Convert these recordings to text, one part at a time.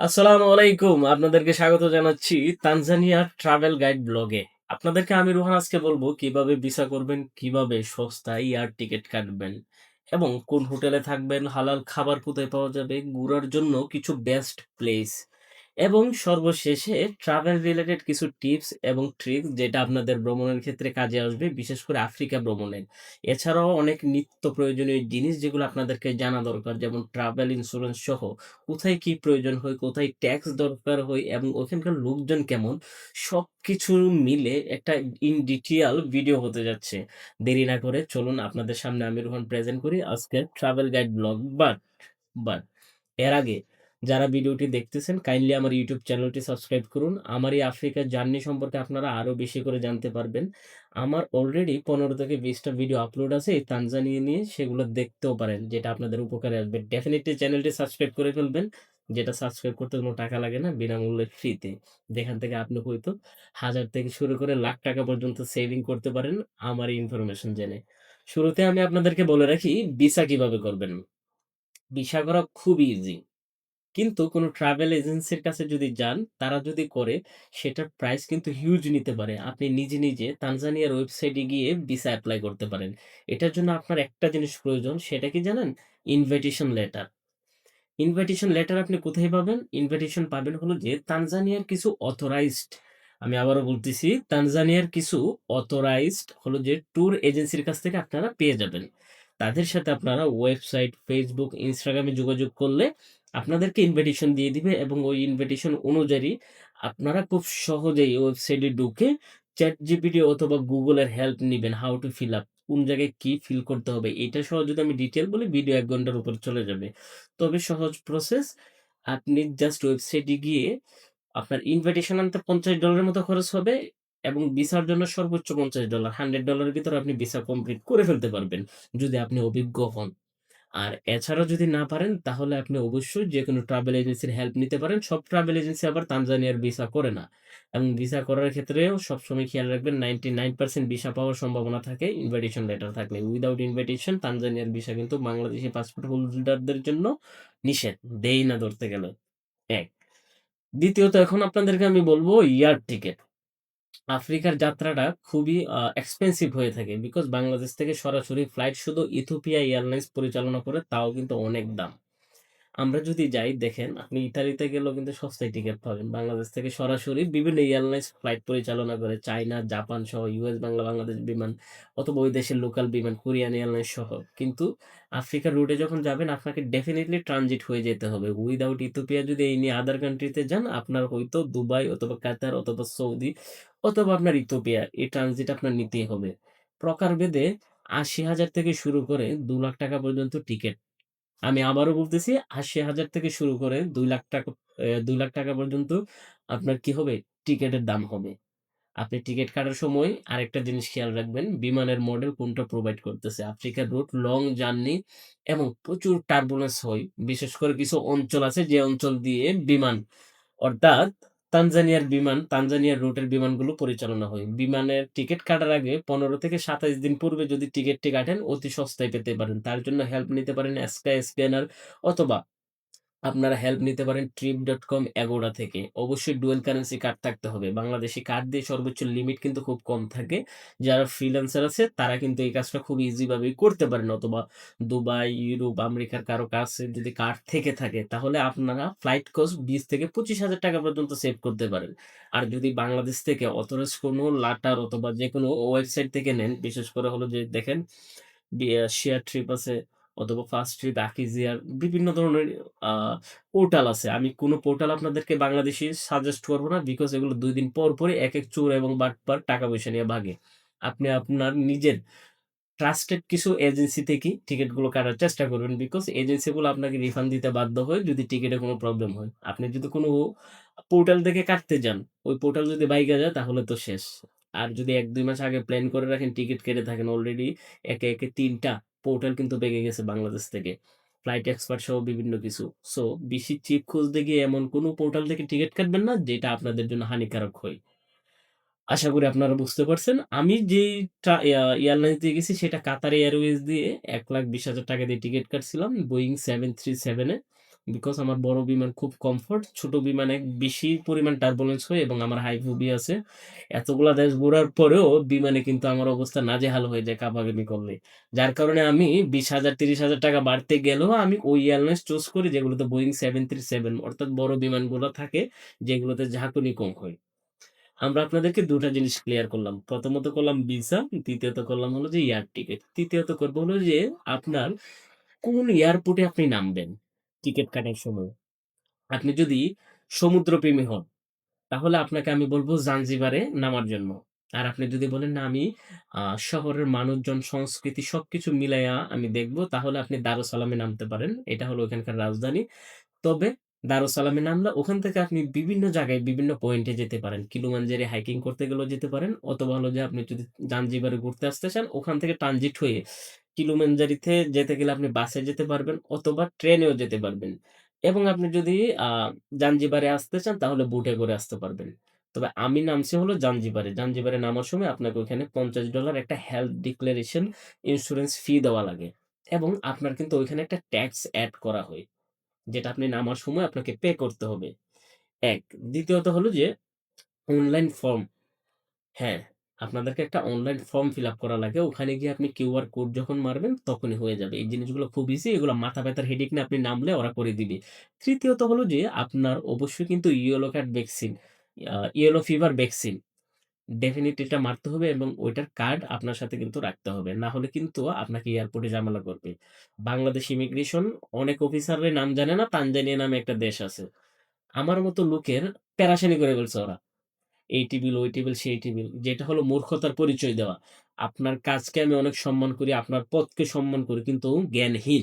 আসসালামু আলাইকুম। আপনাদেরকে স্বাগত জানাচ্ছি তানজানিয়া ট্রাভেল গাইড ব্লগে। আপনাদেরকে আমি রোহান আজকে বলব কীভাবে ভিসা করবেন, কীভাবে সস্তা ইয়ার টিকিট কাটবেন এবং কোন হোটেলে থাকবেন, হালাল খাবার কোথায় পাওয়া যাবে, ঘুরার জন্য কিছু বেস্ট প্লেস এবং সর্বশেষে ট্রাভেল রিলেটেড কিছু টিপস এবং ট্রিক্স যেটা আপনাদের ভ্রমণের ক্ষেত্রে কাজে আসবে, বিশেষ করে আফ্রিকা ভ্রমণের। এছাড়াও অনেক নিত্য প্রয়োজনীয় জিনিস যেগুলো আপনাদেরকে জানা দরকার যেমন ট্রাভেল ইন্স্যুরেন্স সহ কোথায় কি প্রয়োজন হয়, কোথায় ট্যাক্স দরকার হয় এবং ওখানকার লোকজন কেমন সবকিছু মিলে একটা ইন ডিটেইল ভিডিও হতে যাচ্ছে। দেরি না করে চলুন আপনাদের সামনে আমি রোহান প্রেজেন্ট করি আজকে travel guide blog. But, but এর আগে যারা ভিডিওটি দেখতেছেন কাইন্ডলি আমার ইউটিউব চ্যানেলটি সাবস্ক্রাইব করুন। আমার এই আফ্রিকা জার্নি সম্পর্কে আপনারা আরও বেশি করে জানতে পারবেন। আমার অলরেডি ১৫ থেকে বিশটা ভিডিও আপলোড আছে, এই তানজানিয়া নিয়ে সেগুলো দেখতেও পারেন, যেটা আপনাদের উপকারে আসবে। ডেফিনিটলি চ্যানেলটি সাবস্ক্রাইব করে ফেলবেন। যেটা সাবস্ক্রাইব করতে কোনো টাকা লাগে না, বিনামূল্যে ফ্রিতে। যেখান থেকে আপনি হয়তো হাজার থেকে শুরু করে লাখ টাকা পর্যন্ত সেভিং করতে পারেন আমার ইনফরমেশন জেনে। শুরুতে আমি আপনাদেরকে বলে রাখি ভিসা কীভাবে করবেন। ভিসা করা খুব ইজি। কিন্তু কোনো ট্রাভেল এজেন্সির কাছে যদি যান, তারা যদি করে সেটার প্রাইস কিন্তু হিউজ নিতে পারে। আপনি নিজে, নিজে তানজানিয়ার ওয়েবসাইটে গিয়ে ভিসা অ্যাপ্লাই করতে পারেন। এটার জন্য আপনার একটা জিনিস প্রয়োজন সেটা কি জানেন? Invitation letter. ইনভাইটেশন লেটার আপনি কোথায় পাবেন? ইনভাইটেশন পাবেন হলো যে তানজানিয়ার কিছু অথরাইজড আমি আবারও বলতেছি তানজানিয়ার কিছু অথরাইজড হলো যে ট্যুর এজেন্সির কাছ থেকে আপনারা পেয়ে যাবেন। তাদের সাথে আপনারা ওয়েবসাইট, ফেসবুক ইনস্টাগ্রামে যোগাযোগ করলে আপনাদেরকে ইনভিটেশন দিয়ে দিবে এবং ওই ইনভিটেশন অনুযায়ী আপনারা খুব সহজেই ওয়েবসাইটে ঢুকে ChatGPT অথবা গুগলের হেল্প নিবেন। হাউ টু ফিল আপ কোন জায়গায় কি ফিল করতে হবে, এটা সহ যদি আমি ডিটেল বলি ভিডিও এক ঘণ্টার উপর চলে যাবে। তবে সহজ প্রসেস আপনি জাস্ট ওয়েবসাইটে গিয়ে আপনার ইনভাইটেশন আনতে পঞ্চাশ ডলারের মতো খরচ হবে এবং ভিসার জন্য সর্বোচ্চ পঞ্চাশ ডলার হান্ড্রেড ডলারের ভিতরে আপনি ভিসা কমপ্লিট করে ফেলতে পারবেন। যদি আপনি অভিজ্ঞ হন। আর এছাড়াও যদি না পারেন, তাহলে আপনি অবশ্যই যে কোনো ট্রাভেল এজেন্সির হেল্প নিতে পারেন। সব ট্রাভেল এজেন্সি আবার তানজানিয়ার ভিসা করে না। এবং ভিসা করার ক্ষেত্রেও সবসময় খেয়াল রাখবেন 99% ভিসা পাওয়ার সম্ভাবনা থাকে ইনভাইটেশন লেটার থাকলে। উইদাউট ইনভাইটেশন তানজানিয়ার ভিসা কিন্তু বাংলাদেশি পাসপোর্ট হোল্ডারদের জন্য নিষেধ। দেই না ধরতে গেলে। এক দ্বিতীয়ত, এখন আপনাদেরকে আমি বলব এয়ার টিকেট। আফ্রিকার যাত্রাটা খুবই এক্সপেন্সিভ হয়ে থাকে। বিকজ বাংলাদেশ থেকে সরাসরি ফ্লাইট শুধু ইথোপিয়া এয়ারলাইন্স পরিচালনা করে, তাও কিন্তু অনেক দাম। আমরা যদি যাই দেখেন আপনি ইতালিতে গেলেও কিন্তু সস্তায় টিকিট পাবেন। বাংলাদেশ থেকে সরাসরি বিভিন্ন এয়ারলাইন্স ফ্লাইট পরিচালনা করে চায়না, জাপান সহ ইউএস বাংলা বাংলাদেশ বিমান অথবা ওই দেশের লোকাল বিমান কোরিয়ান এয়ারলাইন্স সহ। কিন্তু আফ্রিকার রুটে যখন যাবেন আপনাকে ডেফিনেটলি ট্রানজিট হয়ে যেতে হবে। উইথআউট ইথিওপিয়া যদি এই নিয়ে আদার কান্ট্রিতে যান আপনার হয়তো দুবাই অথবা কাতার অথবা সৌদি অথবা আপনার ইথিওপিয়া এই ট্রানজিট আপনার নিতেই হবে। প্রকারভেদে ৮০,০০০ থেকে শুরু করে দু লাখ টাকা পর্যন্ত টিকেট। আমি আবারও বলতেছি ৮০,০০০ থেকে শুরু করে দুই লাখ টাকা দুই লাখ টাকা পর্যন্ত আপনার কি হবে? টিকিটের দাম হবে। আপনি টিকিট কাটার সময় আরেকটা জিনিস খেয়াল রাখবেন, বিমানের মডেল কোনটা প্রোভাইড করতেছে। আফ্রিকার রুট লং জার্নি এবং প্রচুর টার্বুলেন্স হয়। বিশেষ করে কিছু অঞ্চল আছে যে অঞ্চল দিয়ে বিমান অর্থাৎ তানজানিয়ার বিমান, তানজানিয়ার রুটের বিমানগুলো পরিচালনা হয়। বিমানের টিকিট কাটার আগে ১৫ থেকে ২৭ দিন পূর্বে যদি টিকিটটি কাটেন অতি সস্তায় পেতে পারেন। তার জন্য হেল্প নিতে পারেন স্কাই স্ক্যানার অথবা আপনারা হেল্প নিতে পারেন ট্রিপ ডট কম Agoda থেকে। অবশ্যই ডুয়েল কারেন্সি কার্ড থাকতে হবে। বাংলাদেশী কার্ড দিয়ে সর্বোচ্চ লিমিট কিন্তু খুব কম থাকে। যারা ফ্রিল্যান্সার আছে তারা কিন্তু এই কাজটা খুব ইজিভাবেই করতে পারেন অথবা দুবাই, ইউরোপ, আমেরিকার কারও কাছে যদি কার্ড থেকে থাকে তাহলে আপনারা ফ্লাইট কস্ট ২০ থেকে ৳২৫,০০০ পর্যন্ত সেভ করতে পারেন। আর যদি বাংলাদেশ থেকে অথরাইজ কোনো লাটার অথবা যে কোনো ওয়েবসাইট থেকে নেন, বিশেষ করে হলো যে দেখেন শেয়ার ট্রিপ আছে অথবা ফার্স্ট ট্রিপ, আকিজিয়ার বিভিন্ন ধরনের পোর্টাল আছে। আমি কোনো পোর্টাল আপনাদেরকে বাংলাদেশী সাজেস্ট করব না। বিকজ এগুলো দুই দিন পর, পরে এক এক চোর এবং বাটপার টাকা-পয়সা নিয়ে ভাগে। আপনি আপনার নিজের ট্রাস্টেড কিছু এজেন্সি থেকেই টিকিটগুলো কাটার চেষ্টা করবেন। বিকজ এজেন্সিগুলো আপনাকে রিফান্ড দিতে বাধ্য হয় যদি টিকেটে কোনো প্রবলেম হয়। আপনি যদি কোনো পোর্টাল থেকে কাটতে যান, ওই পোর্টাল যদি বাইকে যায় তাহলে তো শেষ। আর যদি ১-২ মাস আগে প্ল্যান করে রাখেন টিকিট কেটে থাকেন অলরেডি একে, একে ৩ টা পোর্টাল কিন্তু বেগে গেছে বাংলাদেশ থেকে। ফ্লাইট এক্সপার্ট সহ বিভিন্ন কিছু। সো বেশি চিপ খুঁজতে গিয়ে এমন কোনো পোর্টাল থেকে টিকিট কাটবেন না যেটা আপনাদের জন্য হানিকারক হয়। আশা করি আপনারা বুঝতে পারছেন। আমি এয়া এয়ারলাইন্স দিয়ে গেছি সেটা কাতার এয়ারওয়েজ দিয়ে ৳১,২০,০০০ দিয়ে টিকিট কাটছিলাম। বোয়িং 737 এ। বিকজ আমার বড় বিমান খুব কমফোর্ট। ছোট বিমানে বেশি পরিমাণ টার্বুলেন্স হয় এবং আমার হাই ফোবিয়া আছে। এতগুলা দেশ ঘোরার পরেও বিমানে কিন্তু আমার অবস্থা নাজেহাল হয়ে যায় কাপাকাপি করলে। যার কারণে আমি বিশ হাজার তিরিশ হাজার টাকা বাড়তে গেলেও আমি ওই এয়ারলাইন্স চুজ করি যেগুলোতে বোয়িং সেভেন থ্রি সেভেন অর্থাৎ বড় বিমানগুলো থাকে যেগুলোতে ঝাঁকুনি কম হয়। আমরা আপনাদেরকে ২ টা জিনিস ক্লিয়ার করলাম। প্রথমত করলাম ভিসা, দ্বিতীয়ত করলাম হলো যে এয়ার টিকিট তৃতীয়ত করব হলো যে আপনার কোন এয়ারপোর্টে আপনি নামবেন টিকেট কাটার সময়। আপনি যদি সমুদ্রপ্রেমী হন, তাহলে আপনাকে আমি বলব জাঞ্জিবারে নামার জন্য। আর আপনি যদি বলেন না আমি শহরের মানুষজন, সংস্কৃতি সবকিছু মিলাইয়া আমি দেখব তাহলে আপনি দারুসালামে নামতে পারেন। এটা হলো ওখানকার রাজধানী। তবে দারুসালামে নামলে ওখান থেকে আপনি বিভিন্ন জায়গায় বিভিন্ন পয়েন্টে যেতে পারেন। কিলিমাঞ্জারো হাইকিং করতে গেলেও যেতে পারেন। অথবা হলো যে আপনি যদি জাঞ্জিবারে ঘুরতে আসতে চান ওখান থেকে ট্রানজিট হয়ে কিলিমাঞ্জারোতে যেতে গেলে আপনি বাসে যেতে পারবেন অথবা ট্রেনেও যেতে পারবেন। এবং আপনি যদি আ জাঞ্জিবারে আসতে চান তাহলে বুটে করে আসতে পারবেন। তবে আমি নামছি হলো জাঞ্জিবারে। জাঞ্জিবারে নামার সময় আপনাকে ওইখানে $৫০ একটা হেলথ ডিক্লারেশন ইন্স্যুরেন্স ফি দেওয়া লাগে। এবং আপনার কিন্তু ওইখানে একটা ট্যাক্স অ্যাড করা হয়। যেটা আপনি নামার সময় আপনাকে পে করতে হবে। এক দ্বিতীয়ত হলো যে অনলাইন ফর্ম হ্যাঁ, আপনাদেরকে একটা অনলাইন ফর্ম ফিল আপ করা লাগে। ওখানে গিয়ে আপনি কিউআর কোড যখন মারবেন, তখনই হয়ে যাবে। এই জিনিসগুলো খুব ইজি। এগুলো মাথা ব্যাথার হেডেক নিয়ে আপনি নামলে ওরা করে দিবে। তৃতীয়ত হলো যে, আপনার অবশ্যই কিন্তু yellow card vaccine yellow fever vaccine definitely এটা মারতে হবে এবং ওইটার কার্ড আপনার সাথে কিন্তু রাখতে হবে। না হলে কিন্তু আপনাকে এয়ারপোর্টে ঝামেলা করবে। বাংলাদেশ ইমিগ্রেশন অনেক অফিসারের নাম জানে না। তানজানিয়া নামে একটা দেশ আছে। আমার মতো লোকের পেরেশানি করে ফেলছে ওরা। এই টেবিল, ওই টেবিল, সেই টেবিল। যেটা হলো মূর্খতার পরিচয় দেওয়া। আপনার কাজকে আমি অনেক সম্মান করি, আপনার পদকে সম্মান করি কিন্তু জ্ঞানহীন।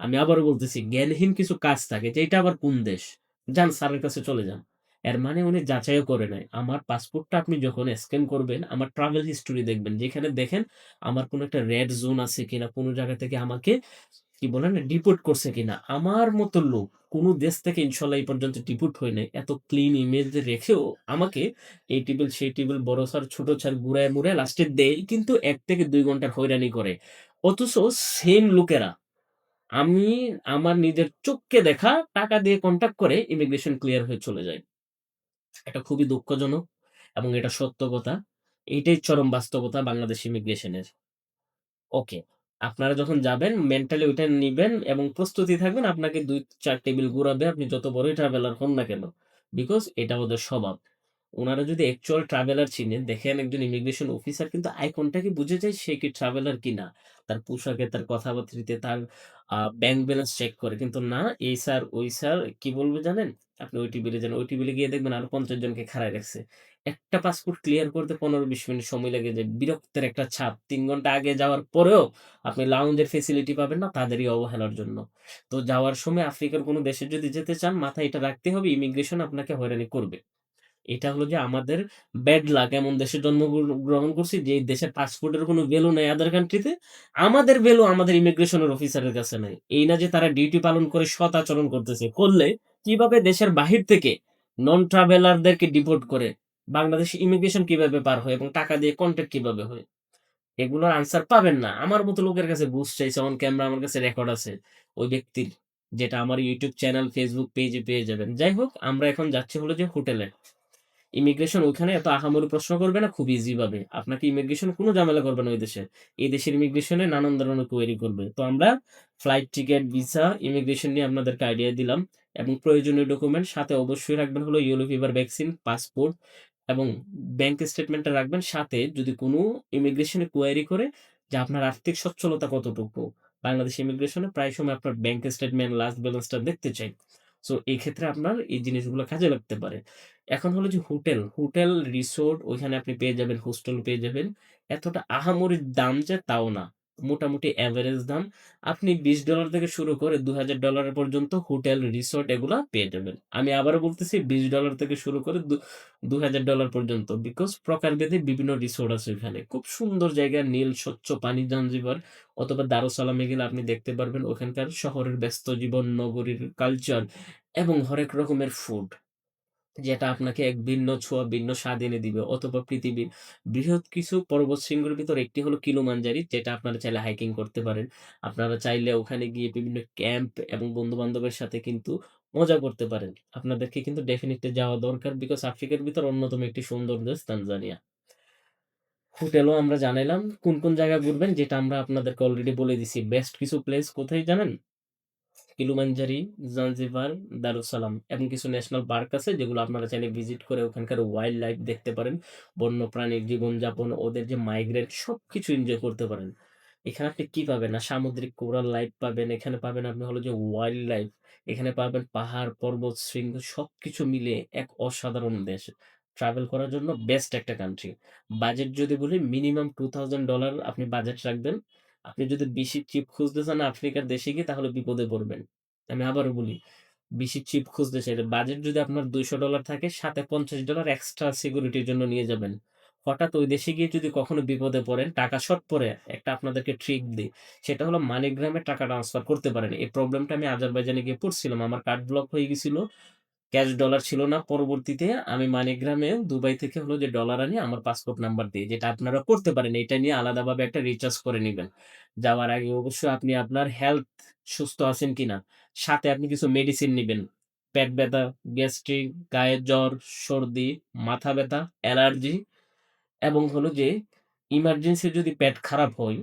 আমি আবারও বলতেছি জ্ঞানহীন কিছু কাজ থাকে যে এটা আবার কোন দেশ? যান স্যারের কাছে চলে যান। এর মানে উনি যাচাইও করে নাই। আমার পাসপোর্টটা আপনি যখন স্ক্যান করবেন, আমার ট্রাভেল হিস্টোরি দেখবেন। যেখানে দেখেন আমার কোনো একটা রেড জোন আছে কিনা, কোনো জায়গা থেকে আমাকে কি বলে না ডিপোর্ট করছে কিনা। আমার মতো লোক কোন দেশ থেকে ইনশাল্লাহ এই পর্যন্ত ডিপোর্ট হয় নাই। এত ক্লিন ইমেজ রেখেও আমাকে এই টেবিল, সেই টেবিল, বড় স্যার, ছোট স্যার ঘুরায় মুড়ায় লাস্টে দেয় কিন্তু ১ থেকে দুই ঘণ্টার হয়রানি করে। অথচ সেম লোকেরা আমি আমার নিজের চোখকে দেখা টাকা দিয়ে কনট্যাক্ট করে ইমিগ্রেশন ক্লিয়ার হয়ে চলে যায়। এটা খুবই দুঃখজনক এবং এটা সত্য কথা। এইটাই চরম বাস্তবতা বাংলাদেশ ইমিগ্রেশনের। ওকে। আপনারা যখন যাবেন মেন্টালি ওইটা নিবেন এবং প্রস্তুতি থাকবেন আপনাকে ২-৪ টেবিল ঘুরাবে, আপনি যত বড়ই ট্রাভেলার হন না কেন। বিকজ এটা ওদের স্বভাব। উনারা যদি অ্যাকচুয়াল ট্রাভেলার চিনেন, দেখেন একজন ইমিগ্রেশন অফিসার কিন্তু আই কনট্যাক্ট এ বুঝে যায় সে কি ট্রাভেলার কিনা। তার পোশাকে, তার কথাবার্তিতে, তার ব্যাংক ব্যালেন্স চেক করে। কিন্তু না এই স্যার, ওই স্যার কি বলবে জানেন? আপনি ওই টেবিলে যান। ওই টেবিলে গিয়ে দেখবেন আরও ৫০ জনকে খাড়ায় রাখছে। একটা পাসপোর্ট ক্লিয়ার করতে ১৫-২০ মিনিট সময় লেগে যায়। বিরক্তের একটা ছাপ। তিন ঘণ্টা আগে যাওয়ার পরেও আপনি লাউঞ্জের ফেসিলিটি পাবেন না তাদেরই অবহেলার জন্য। তো যাওয়ার সময় আফ্রিকার কোনো দেশে যদি যেতে চান মাথায় এটা রাখতে হবে ইমিগ্রেশন আপনাকে হয়রানি করবে। এটা হলো যে আমাদের ব্যাড লাক এমন দেশে জন্মগ্র গ্রহণ করছি যে দেশের পাসপোর্টের কোন ভ্যালু নাই আদার কান্ট্রিতে। আমাদের ভ্যালু আমাদের ইমিগ্রেশনের অফিসারের কাছে নাই। এই না যে তারা ডিউটি পালন করে সৎ আচরণ করতেছে। করলে কীভাবে দেশের বাহির থেকে নন ট্রাভেলারদেরকে ডিপোর্ট করে বাংলাদেশ ইমিগ্রেশন কীভাবে পার হয় এবং টাকা দিয়ে কনট্যাক্ট কীভাবে হয়? এগুলোর আনসার পাবেন না। আমার মতো লোকের কাছে ঘুষ চাইছে অন ক্যামেরা আমার কাছে রেকর্ড আছে ওই ব্যক্তির। যেটা আমার ইউটিউব চ্যানেল, ফেসবুক পেজে পেয়ে যাবেন। যাই হোক আমরা এখন যাচ্ছি হলো যে হোটেলে। ইমিগ্রেশন ওইখানে এত আহামরি প্রশ্ন করবে না খুব ইজি ভাবে। আপনাকে ইমিগ্রেশন কোন ঝামেলা করবে না ওই দেশে। এই দেশের ইমিগ্রেশনে নানান ধরনের কোয়েরি করবে। তো আমরা ফ্লাইট টিকিট ভিসা, ইমিগ্রেশন নিয়ে আপনাদেরকে আইডিয়া দিলাম এবং প্রয়োজনীয় ডকুমেন্ট সাথে অবশ্যই রাখবেন হলো ইয়েলো ফিভার ভ্যাকসিন, পাসপোর্ট এবং ব্যাংক স্টেটমেন্টটা রাখবেন। সাথে যদি কোন ইমিগ্রেশনে কোয়ারি করে যে আপনার আর্থিক সচ্ছলতা কতটুকু? বাংলাদেশ ইমিগ্রেশনে প্রায় সময় আপনার ব্যাংক স্টেটমেন্ট, লাস্ট ব্যালেন্সটা দেখতে চায়। সো এই ক্ষেত্রে আপনার এই জিনিসগুলো কাজে লাগতে পারে। এখন হলো যে হোটেল, হোটেল, রিসোর্ট ওইখানে আপনি পেয়ে যাবেন, হোস্টেল পেয়ে যাবেন। এতটা আহামরির দাম যে তাও না। মোটামুটি অ্যাভারেজ দাম। আপনি $২০ থেকে শুরু করে $২,০০০ পর্যন্ত হোটেল, রিসোর্ট এগুলা পেয়ে যাবেন। আমি আবারও বলতেছি $২০ থেকে শুরু করে দু $২,০০০ পর্যন্ত। বিকজ প্রকারভেদে বিভিন্ন রিসোর্ট আছে ওইখানে। খুব সুন্দর জায়গা, নীল স্বচ্ছ পানি জাঞ্জিবার অথবা দারুসালামে গেলে আপনি দেখতে পারবেন ওখানকার শহরের ব্যস্ত জীবন, নগরীর কালচার এবং হরেক রকমের ফুড। যেটা আপনাকে এক ভিন্ন ছোঁয়া, ভিন্ন স্বাদ এনে দিবে। অথবা পৃথিবীর বৃহৎ কিছু পর্বত শৃঙ্গের ভিতর একটি হলো কিলিমাঞ্জারী, যেটা আপনারা চাইলে হাইকিং করতে পারেন। আপনারা চাইলে ওখানে গিয়ে বিভিন্ন ক্যাম্প এবং বন্ধু-বান্ধবের সাথে কিন্তু মজা করতে পারেন। আপনাদেরকে কিন্তু ডেফিনিটলি যাওয়া দরকার। বিকজ আফ্রিকার ভিতর অন্যতম একটি সুন্দর দেশ তানজানিয়া। হোটেলও আমরা জানাইলাম। কোন, কোন জায়গা ঘুরবেন যেটা আমরা আপনাদেরকে অলরেডি বলে দিছি। বেস্ট কিছু প্লেস কোথায় জানেন? কিলিমাঞ্জারী, জাঞ্জিবার, দারুসালাম এবং কিছু ন্যাশনাল পার্ক আছে যেগুলো আপনারা চাইলে ভিজিট করে ওখানকার ওয়াইল্ড লাইফ দেখতে পারেন। বন্যপ্রাণীর জীবনযাপন, ওদের যে মাইগ্রেট সবকিছু এনজয় করতে পারেন। এখানে আপনি কি পাবেন? না সামুদ্রিক কোরাল লাইফ পাবেন, এখানে পাবেন আপনি হলো যে ওয়াইল্ড লাইফ, এখানে পাবেন পাহাড়, পর্বত, শৃঙ্গ সবকিছু মিলিয়ে এক অসাধারণ দেশ। ট্রাভেল করার জন্য বেস্ট একটা কান্ট্রি। বাজেট যদি বলি মিনিমাম $2000 আপনি বাজেট রাখবেন। আপনি যদি বেশি চিপ খুঁজতে চান আফ্রিকার দেশে গিয়ে তাহলে বিপদে পড়বেন। আমি আবারও বলি, বেশি চিপ খুঁজতে চাইলে বাজেট যদি আপনার $200 থাকে সাথে $50 এক্সট্রা সিকিউরিটির জন্য নিয়ে যাবেন। হঠাৎ ওই দেশে গিয়ে যদি কখনো বিপদে পড়েন, টাকা শর্ট পড়ে, একটা আপনাদেরকে ট্রিক দেই। সেটা হলো মানিগ্রামে টাকা ট্রান্সফার করতে পারেন। এই প্রবলেমটা আমি আজারবাইজানে গিয়ে পড়ছিলাম। আমার কার্ড ব্লক হয়ে গেছিল। ক্যাশ ডলার ছিল না। পরবর্তীতে আমি মানিগ্রামে দুবাই থেকে হলো যে ডলার আনি আমার পাসপোর্ট নাম্বার দিয়ে। যেটা আপনারা করতে পারেন। এটা নিয়ে আলাদাভাবে একটা রিচার্জ করে নেবেন যাওয়ার আগে অবশ্যই আপনি আপনার হেলথ সুস্থ আছেন কিনা, সাথে আপনি কিছু মেডিসিন নিবেন। পেট ব্যথা, গ্যাস্ট্রিক, গায়ের জ্বর, সর্দি, মাথা ব্যথা, অ্যালার্জি এবং হলো যে ইমার্জেন্সি যদি পেট খারাপ হয়,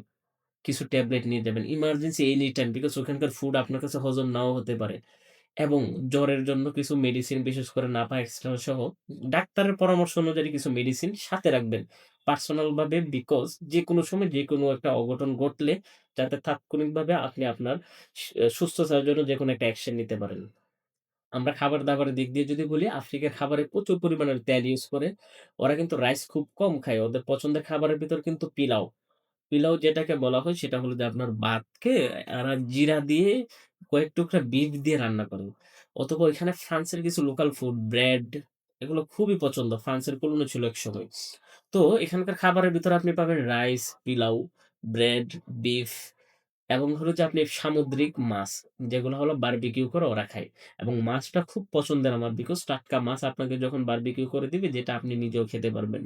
কিছু ট্যাবলেট নিয়ে যাবেন। ইমার্জেন্সি এনি টাইম বিকজ ওখানকার ফুড আপনার কাছে হজম নাও হতে পারে। এবং জ্বরের জন্য কিছু মেডিসিন বিশেষ করে নাপা এক্সট্রা সহ ডাক্তারের পরামর্শ অনুযায়ী কিছু মেডিসিন সাথে রাখবেন। পার্সোনাল ভাবে বিকজ যেকোনো সময় যেকোনো একটা অঘটন ঘটলে যাতে তাৎক্ষণিকভাবে আপনি আপনার সুস্থতার জন্য যেকোনো একটা অ্যাকশন নিতে পারেন। আমরা খাবার-দাবারের দিক দিয়ে যদি বলি, আফ্রিকার খাবারে প্রচুর পরিমাণের তেল ইউজ করে। ওরা কিন্তু রাইস খুব কম খায়। ওদের পছন্দের খাবারের ভিতর কিন্তু পিলাও। পিলাও যেটাকে বলা হয় সেটা হলো যে আপনার ভাতকে এরা জিরা দিয়ে কয়েক টুকরা বিফ দিয়ে রান্না করে। অথবা ওইখানে ফ্রান্সের কিছু লোকাল ফুড, ব্রেড এগুলো খুবই পছন্দ। ফ্রান্সের কলোনি ছিল একসময়। তো এখানকার খাবারের ভিতরে আপনি পাবেন রাইস, পিলাউ ব্রেড, বিফ এবং হলো যে আপনি সামুদ্রিক মাছ যেগুলো হলো বারবিকিউ করে ওরা খায়। এবং মাছটা খুব পছন্দের আমার বিকজ টাটকা মাছ আপনাকে যখন বারবিকিউ করে দিবে যেটা আপনি নিজেও খেতে পারবেন।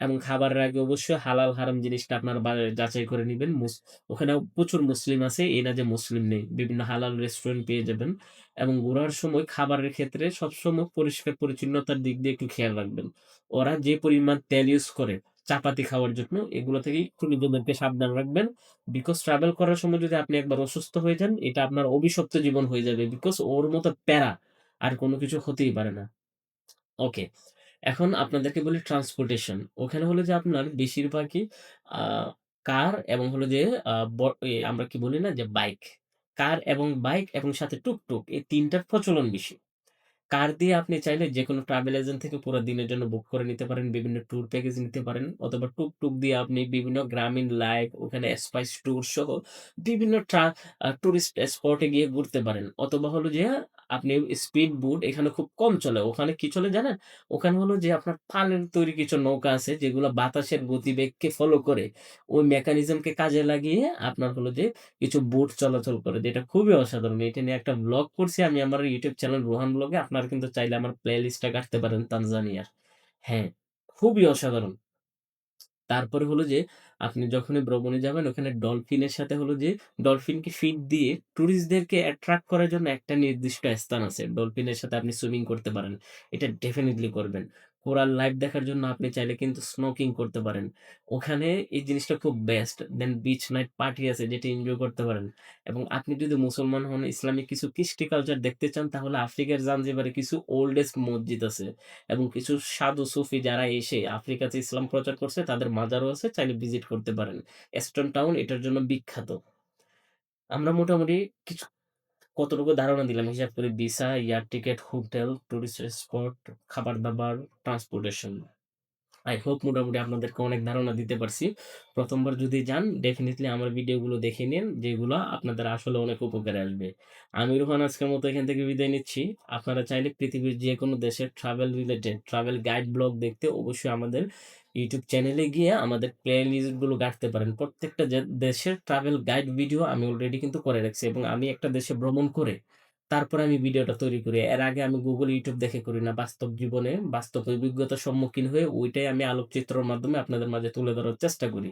এবং খাবারের আগে অবশ্যই হালাল হারাম জিনিসটা আপনার যাচাই করে নেবেন ওখানে প্রচুর মুসলিম আছে। এই না যে মুসলিম নেই। বিভিন্ন হালাল রেস্টুরেন্ট পেয়ে যাবেন। এবং ঘোরার সময় খাবারের ক্ষেত্রে সবসময় পরিষ্কার পরিচ্ছন্নতার দিক দিয়ে একটু খেয়াল রাখবেন। ওরা যে পরিমাণ তেল ইউজ করে চাপাতি খাওয়ার জন্য এগুলো থেকে একটু নিজেদেরকে সাবধান রাখবেন। বিকজ ট্রাভেল করার সময় যদি আপনি একবার অসুস্থ হয়ে যান, এটা আপনার অভিশপ্ত জীবন হয়ে যাবে। বিকজ ওর মতো প্যারা আর কোনো কিছু হতেই পারে না। ওকে। এখন আপনাদেরকে বলি ট্রান্সপোর্টেশন। ওখানে হলো যে আপনার বেশিরভাগই কার এবং হলো যে আমরা কি বলি না যে বাইক। কার এবং বাইক এবং সাথে টুকটুক এই ৩ টার প্রচলন বেশি। কার দিয়ে আপনি চাইলে যেকোনো ট্রাভেল এজেন্ট থেকে পুরো দিনের জন্য বুক করে নিতে পারেন। বিভিন্ন ট্যুর প্যাকেজ নিতে পারেন। অথবা টুকটুক দিয়ে আপনি বিভিন্ন গ্রামীণ লাইফ, ওখানে স্পাইস ট্যুর সহ বিভিন্ন টুরিস্ট স্পট গিয়ে ঘুরতে পারেন। অথবা হলো যে আপনি স্পিড বোট এখানে খুব কম চলে। ওখানে কি চলে জানেন? ওখানে হলো যে আপনার পালের তৈরি কিছু নৌকা আছে যেগুলো বাতাসের গতিবেগকে ফলো করে ওই মেকানিজম কে কাজে লাগিয়ে আপনার হলো যে কিছু বোট চলাচল করে যেটা খুবই অসাধারণ। এটা নিয়ে একটা ব্লগ করছি আমি আমার ইউটিউব চ্যানেল রোহান ব্লগে। আপনারা কিন্তু চাইলে আমার প্লে লিস্টটা কাটতে পারেন তানজানিয়ার। হ্যাঁ, খুবই অসাধারণ। তারপরে হলো যে আপনি যখনই ভ্রমণে যাবেন, ওখানে ডলফিনের সাথে হলো যে ডলফিনকে ফিট দিয়ে ট্যুরিস্টদেরকে অ্যাট্রাক্ট করার জন্য একটা নির্দিষ্ট স্থান আছে। ডলফিনের সাথে আপনি সুইমিং করতে পারেন। এটা ডেফিনেটলি করবেন। কোরাল লাইফ দেখার জন্য আপনি চাইলে কিন্তু স্নোকিং করতে পারেন। ওখানে এই জিনিসটা খুব best. Then beach night party আছে যেটা এনজয় করতে পারেন। এবং আপনি যদি মুসলমান হন, ইসলামিক কিছু কৃষ্টি কালচার দেখতে চান তাহলে আফ্রিকার জাঞ্জিবারে কিছু ওল্ডেস্ট মসজিদ আছে। এবং কিছু সাধু সুফি যারা এসে আফ্রিকাতে ইসলাম প্রচার করছে তাদের মাজারও আছে চাইলে ভিজিট করতে পারেন। স্টোন টাউন এটার জন্য বিখ্যাত। আমরা মোটামুটি কিছু কতটুকু ধারণা দিলাম হিসাব করে visa, air ticket hotel, tourist spot, খাবার-দাবার, ট্রান্সপোর্টেশন। আই হোপ মোটামুটি আপনাদেরকে অনেক ধারণা দিতে পারছি। প্রথমবার যদি যান ডেফিনেটলি আমার ভিডিওগুলো দেখে নিন, যেগুলো আপনাদের আসলে অনেক উপকারে আসবে। আমি রোহান, আজকের মতো এখান থেকে বিদায় নিচ্ছি। আপনারা চাইলে পৃথিবীর যে কোনো দেশের travel related travel guide blog দেখতে অবশ্যই আমাদের ইউটিউব চ্যানেলে গিয়ে আমাদের প্লে লিস্টগুলো ঘাঁটতে পারেন। প্রত্যেকটা দেশের ট্রাভেল গাইড ভিডিও আমি অলরেডি কিন্তু করে রাখছি এবং আমি একটা দেশে ভ্রমণ করে তারপরে আমি ভিডিওটা তৈরি করি। এর আগে আমি গুগল ইউটিউব দেখে করি না। বাস্তব জীবনে বাস্তব অভিজ্ঞতার সম্মুখীন হয়ে ওইটাই আমি আলোকচিত্রর মাধ্যমে আপনাদের মাঝে তুলে ধরার চেষ্টা করি।